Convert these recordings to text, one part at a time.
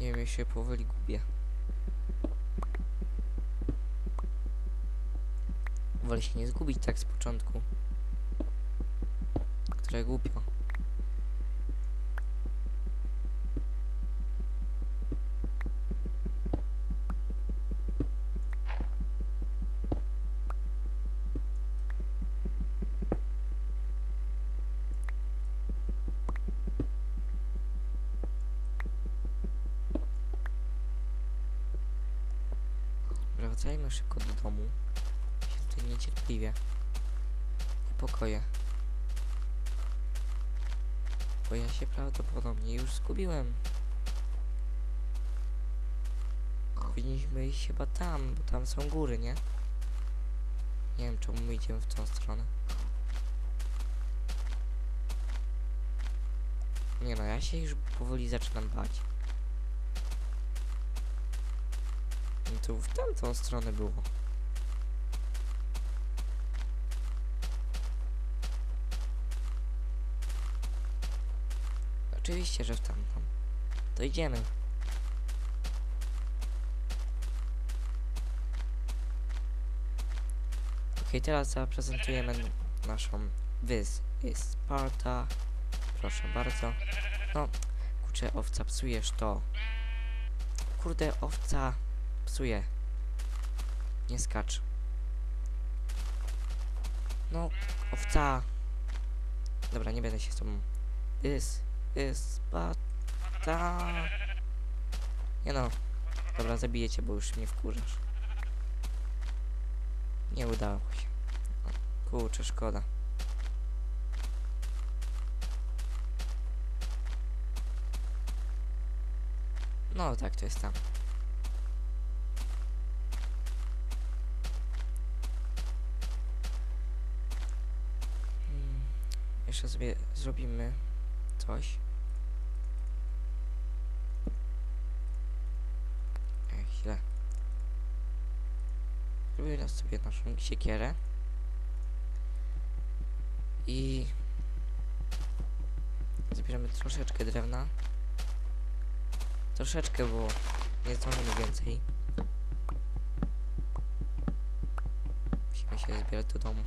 Nie wiem, ja się powoli gubię. Wolę się nie zgubić tak z początku. Które głupio. Wracajmy szybko do domu. Się tutaj niecierpliwie. Niepokoję. Bo ja się prawdopodobnie już zgubiłem. Powinniśmy iść chyba tam, bo tam są góry, nie? Nie wiem czemu my idziemy w tą stronę. Nie no, ja się już powoli zaczynam bać. To w tamtą stronę było. Oczywiście, że w tamtą. To idziemy. Ok, teraz zaprezentujemy naszą This is Sparta. Proszę bardzo. No, kurczę, owca, psujesz to. Kurde, owca psuje. Nie skacz. No, owca. Dobra, nie będę się z tobą. This is Sparta. Nie no. Dobra, zabiję cię, bo już mnie wkurzasz. Nie udało się. Kurczę, szkoda. No tak, to jest tam. Jeszcze sobie zrobimy coś. Ej, źle. Zrobimy sobie naszą siekierę. I zbierzemy troszeczkę drewna. Troszeczkę, bo nie zdążymy więcej. Musimy się zbierać do domu.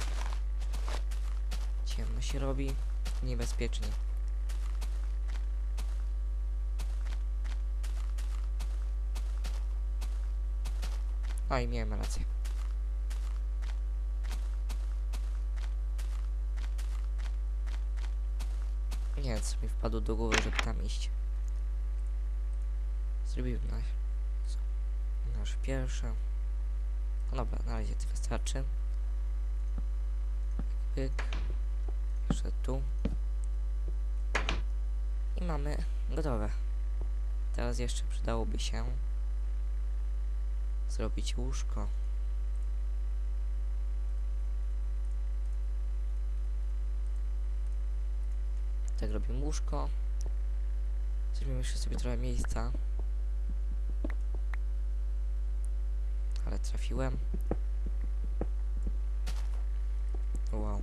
Ciemno się robi, niebezpiecznie. A i miałem rację. Nie co mi wpadło do głowy, żeby tam iść. Zrobiłem nasz, nasz pierwszy. No dobra, na razie to wystarczy. Pyk. Jeszcze tu. I mamy gotowe. Teraz jeszcze przydałoby się zrobić łóżko. Tak robimy łóżko. Zrobimy jeszcze sobie trochę miejsca. Ale trafiłem. Wow.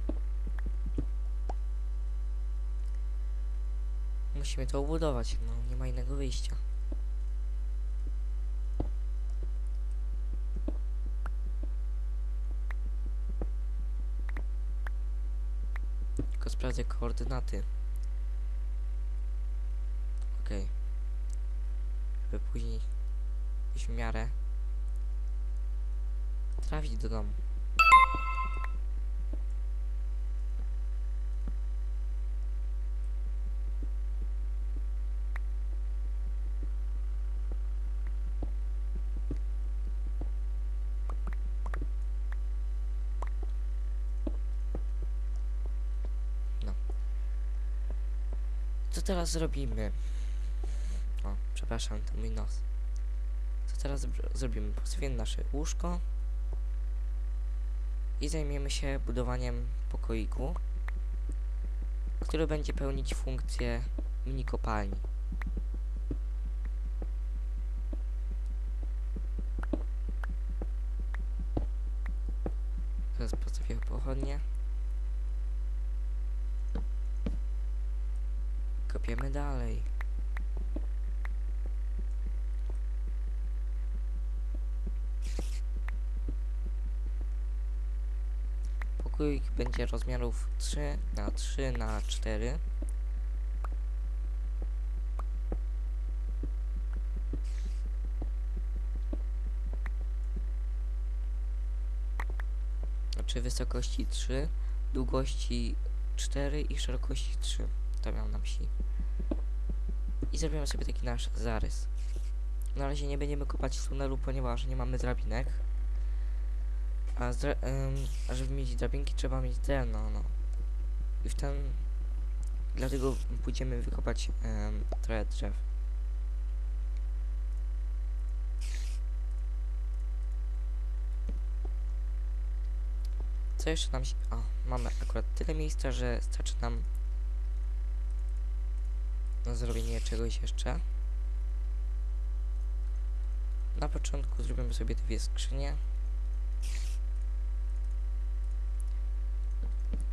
Musimy to ubudować, no nie ma innego wyjścia. Tylko sprawdzę koordynaty. Okej. Żeby później w miarę trafić do domu. Co teraz zrobimy? O, przepraszam, to mój nos. Co teraz zrobimy? Postawimy nasze łóżko i zajmiemy się budowaniem pokoiku, który będzie pełnić funkcję mini kopalni. Teraz postawię pochodnie. kopiemy dalej. Pokój będzie rozmiarów 3 na 3 na 4. Znaczy wysokości 3, długości 4 i szerokości 3. To miał na myśli. I zrobimy sobie taki nasz zarys. Na razie nie będziemy kopać tunelu, ponieważ nie mamy drabinek. A, ym, a żeby mieć drabinki trzeba mieć drewno, no. I w ten... Dlatego pójdziemy wykopać ym, trochę drzew. Co jeszcze nam się... O, mamy akurat tyle miejsca, że starczy nam na zrobienie czegoś jeszcze. Na początku zrobimy sobie dwie skrzynie.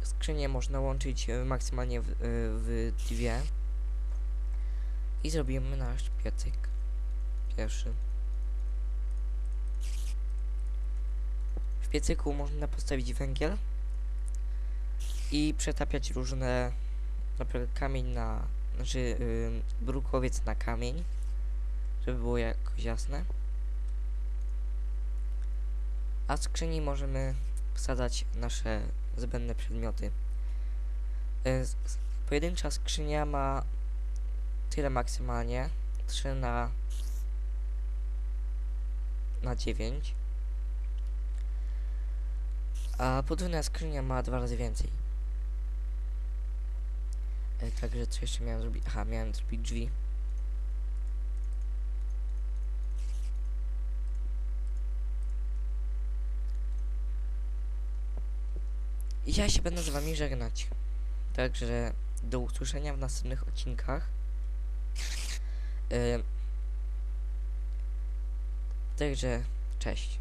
Skrzynie można łączyć e, maksymalnie w, e, w dwie. I zrobimy nasz piecyk. Pierwszy. W piecyku można postawić węgiel i przetapiać różne, na przykład kamień na, znaczy yy, brukowiec na kamień, żeby było jakoś jasne. A w skrzyni możemy wsadzać nasze zbędne przedmioty. Yy, pojedyncza skrzynia ma tyle maksymalnie, 3 na na 9 a podwójna skrzynia ma dwa razy więcej. E, także co jeszcze miałem zrobić? Aha, miałem zrobić drzwi. I ja się będę z wami żegnać. Także do usłyszenia w następnych odcinkach. E, także cześć.